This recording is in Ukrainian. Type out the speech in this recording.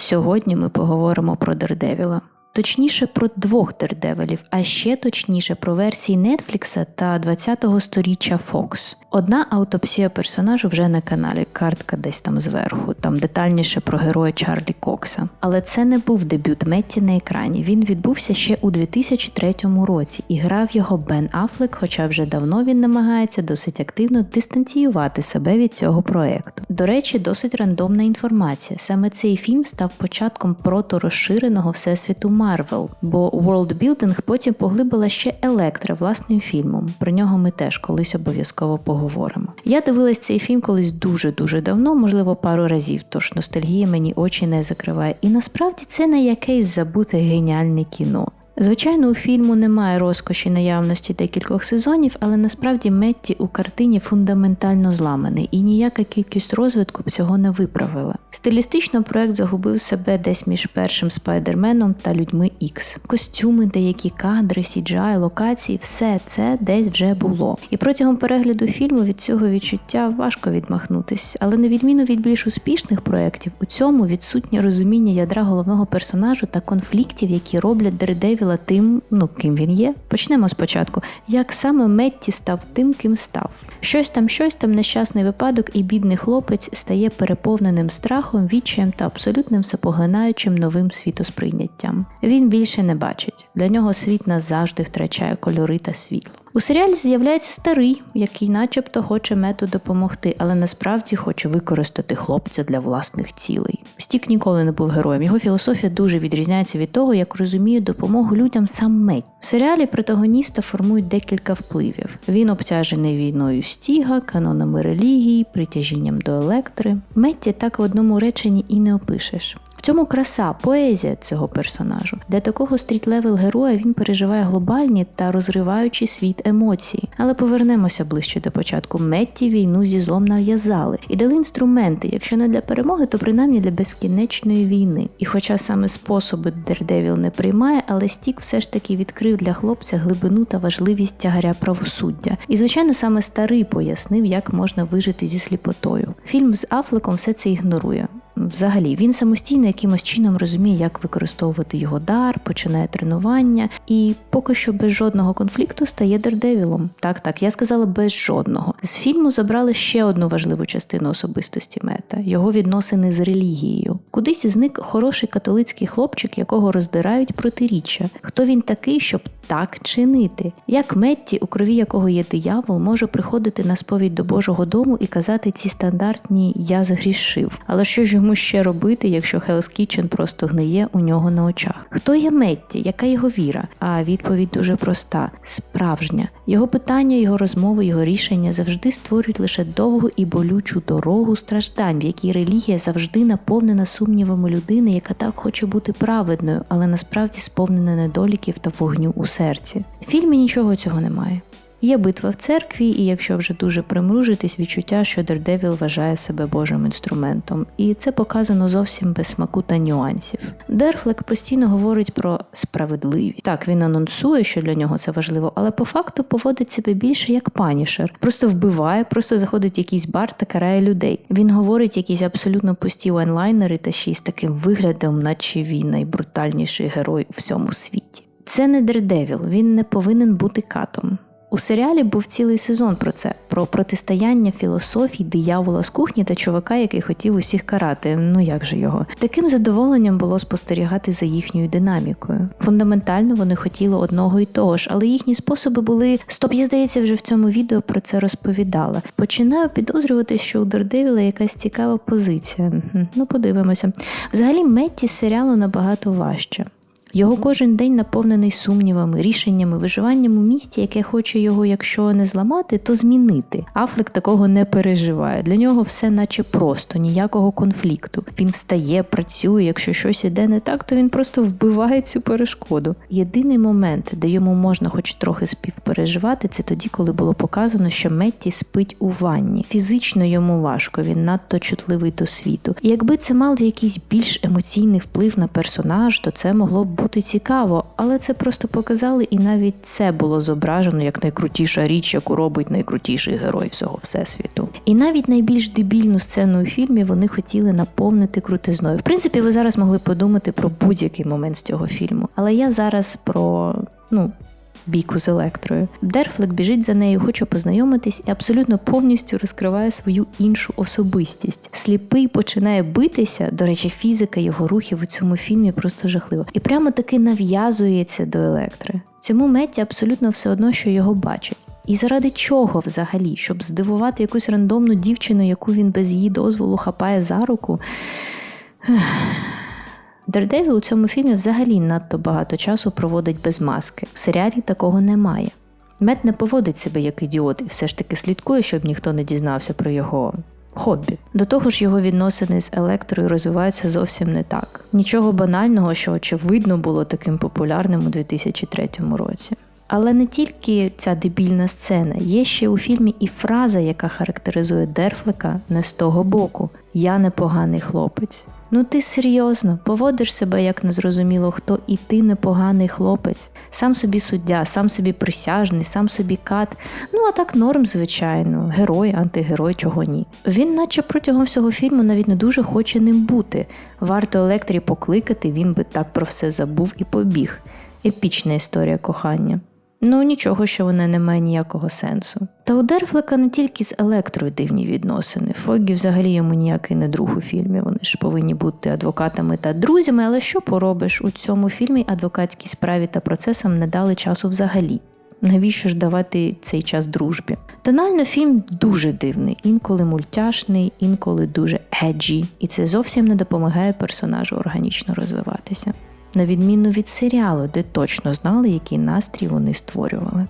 Сьогодні ми поговоримо про Дердевіла. Точніше про двох дердевелів, а ще точніше про версії Нетфлікса та 20-го сторіччя Fox. Одна аутопсія персонажу вже на каналі, картка десь там зверху, там детальніше про героя Чарлі Кокса. Але це не був дебют Метті на екрані. Він відбувся ще у 2003 році і грав його Бен Афлек, хоча вже давно він намагається досить активно дистанціювати себе від цього проекту. До речі, досить рандомна інформація. Саме цей фільм став початком проторозширеного всесвіту Марвел, бо Worldbuilding потім поглибила ще Електра власним фільмом. Про нього ми теж колись обов'язково поговоримо. Я дивилась цей фільм колись дуже дуже давно, можливо, пару разів, тож ностальгія мені очі не закриває. І насправді це не якесь забуте геніальне кіно. Звичайно, у фільму немає розкоші наявності декількох сезонів, але насправді Метті у картині фундаментально зламаний, і ніяка кількість розвитку б цього не виправила. Стилістично проект загубив себе десь між першим спайдерменом та людьми Ікс. Костюми, деякі кадри, CGI, локації, все це десь вже було. І протягом перегляду фільму від цього відчуття важко відмахнутись. Але на відміну від більш успішних проєктів, у цьому відсутнє розуміння ядра головного персонажу та конфліктів, які роблять Дердевіла тим, ну ким він є. Почнемо спочатку. Як саме Метті став тим, ким став. Щось там, щось там нещасний випадок, і бідний хлопець стає переповненим страхом, відчаєм та абсолютним всепоглинаючим новим світосприйняттям. Він більше не бачить. Для нього світ назавжди втрачає кольори та світло. У серіалі з'являється старий, який, начебто, хоче мету допомогти, але насправді хоче використати хлопця для власних цілей. Стік ніколи не був героєм. Його філософія дуже відрізняється від того, як розуміє допомогу людям сам Меть. В серіалі протагоніста формують декілька впливів. Він обтяжений війною стіга, канонами релігії, притяжінням до електри. Метті так в одному реченні і не опишеш. В цьому краса, поезія цього персонажу. Для такого стріт-левел героя він переживає глобальні та розриваючі світ емоцій. Але повернемося ближче до початку. Метті війну зі злом нав'язали і дали інструменти, якщо не для перемоги, то принаймні для безкінечної війни. І хоча саме способи Дердевіл не приймає, але Стік все ж таки відкрив для хлопця глибину та важливість тягаря правосуддя. І, звичайно, саме старий пояснив, як можна вижити зі сліпотою. Фільм з Афлеком все це ігнорує. Взагалі, він самостійно якимось чином розуміє, як використовувати його дар, починає тренування, і поки що без жодного конфлікту стає Дердевілом. Так, так, я сказала без жодного. З фільму забрали ще одну важливу частину особистості мета його відносини з релігією. Кудись зник хороший католицький хлопчик, якого роздирають протиріччя. Хто він такий, щоб так чинити? Як Метті, у крові якого є диявол, може приходити на сповідь до Божого дому і казати ці стандартні я згрішив. Але що ж йому ще робити, якщо Hell's Kitchen просто гниє у нього на очах? Хто є Метті? Яка його віра? А відповідь дуже проста: справжня. Його питання, його розмови, його рішення завжди створюють лише довгу і болючу дорогу страждань, в якій релігія завжди наповнена сумнівами людини, яка так хоче бути праведною, але насправді сповнена недоліків та вогню у серці. В фільмі нічого цього немає. Є битва в церкві, і якщо вже дуже примружитись, відчуття, що Дердевіл вважає себе Божим інструментом, і це показано зовсім без смаку та нюансів. Дерфлек постійно говорить про справедливість. Так, він анонсує, що для нього це важливо, але по факту поводить себе більше як панішер. Просто вбиває, просто заходить в якийсь бар та карає людей. Він говорить якісь абсолютно пусті онлайнери та ще й з таким виглядом, наче він найбрутальніший герой у всьому світі. Це не Дердевіл, він не повинен бути катом. У серіалі був цілий сезон про це: про протистояння філософій, диявола з кухні та чувака, який хотів усіх карати. Ну як же його? Таким задоволенням було спостерігати за їхньою динамікою. Фундаментально вони хотіли одного і того ж, але їхні способи були стоп. Я здається, вже в цьому відео про це розповідала. Починаю підозрювати, що у Дердевіла якась цікава позиція. Ну, подивимося. Взагалі, Метті серіалу набагато важче. Його кожен день наповнений сумнівами, рішеннями, виживанням у місті, яке хоче його, якщо не зламати, то змінити. Афлек такого не переживає. Для нього все наче просто, ніякого конфлікту. Він встає, працює. Якщо щось іде не так, то він просто вбиває цю перешкоду. Єдиний момент, де йому можна хоч трохи співпереживати, це тоді, коли було показано, що Метті спить у ванні. Фізично йому важко, він надто чутливий до світу. І якби це мало якийсь більш емоційний вплив на персонаж, то це могло б бути цікаво, але це просто показали, і навіть це було зображено як найкрутіша річ, яку робить найкрутіший герой всього всесвіту. І навіть найбільш дебільну сцену у фільмі вони хотіли наповнити крутизною. В принципі, ви зараз могли подумати про будь-який момент з цього фільму. Але я зараз про ну. Бійку з електрою. Дерфлек біжить за нею, хоче познайомитись і абсолютно повністю розкриває свою іншу особистість. Сліпий починає битися. До речі, фізика його рухів у цьому фільмі просто жахлива. І прямо таки нав'язується до електри. Цьому меті абсолютно все одно, що його бачать. І заради чого взагалі? Щоб здивувати якусь рандомну дівчину, яку він без її дозволу хапає за руку. Дердевіл у цьому фільмі взагалі надто багато часу проводить без маски. В серіалі такого немає. Мет не поводить себе як ідіот і все ж таки слідкує, щоб ніхто не дізнався про його хобі. До того ж, його відносини з електрою розвиваються зовсім не так. Нічого банального, що очевидно було таким популярним у 2003 році. Але не тільки ця дебільна сцена, є ще у фільмі і фраза, яка характеризує Дерфлека не з того боку: Я непоганий хлопець. Ну ти серйозно, поводиш себе як незрозуміло хто, і ти непоганий хлопець. Сам собі суддя, сам собі присяжний, сам собі кат. Ну а так норм, звичайно, герой, антигерой, чого ні. Він, наче протягом всього фільму, навіть не дуже хоче ним бути. Варто електрі покликати, він би так про все забув і побіг. Епічна історія кохання. Ну нічого, що вона не має ніякого сенсу. Та у Дерфлека не тільки з електрою дивні відносини. Фоггі взагалі йому ніякий не друг у фільмі. Вони ж повинні бути адвокатами та друзями, але що поробиш у цьому фільмі адвокатській справі та процесам не дали часу взагалі. Навіщо ж давати цей час дружбі? Тонально фільм дуже дивний, інколи мультяшний, інколи дуже еджі, і це зовсім не допомагає персонажу органічно розвиватися на відміну від серіалу, де точно знали, який настрій вони створювали.